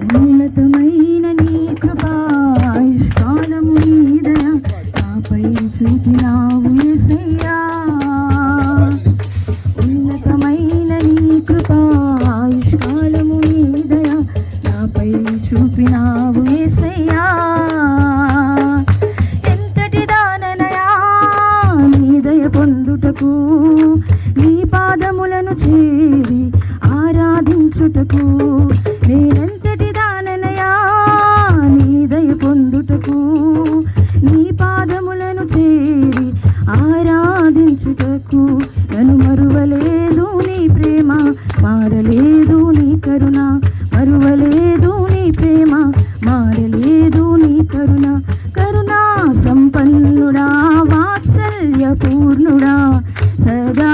ఉన్నతమైన నీ కృపా ఆయుష్కాలము నీదయ నాపై చూపినావు ఎసయ్యా ఉన్నతమైన నీ కృపా ఆయుష్కాలము నీదయ నాపై చూపినావు ఎసయ్యా ఎంతటి దాననయా నీదయ పొందుటకు నీ ఆరాధించుటకు నన్ను మరువలేదు నీ ప్రేమ మారలేదు నీ కరుణ. మరువలేదు నీ ప్రేమ మారలేదు నీ కరుణ. కరుణా సంపన్నుడా వాత్సల్య పూర్ణుడా సదా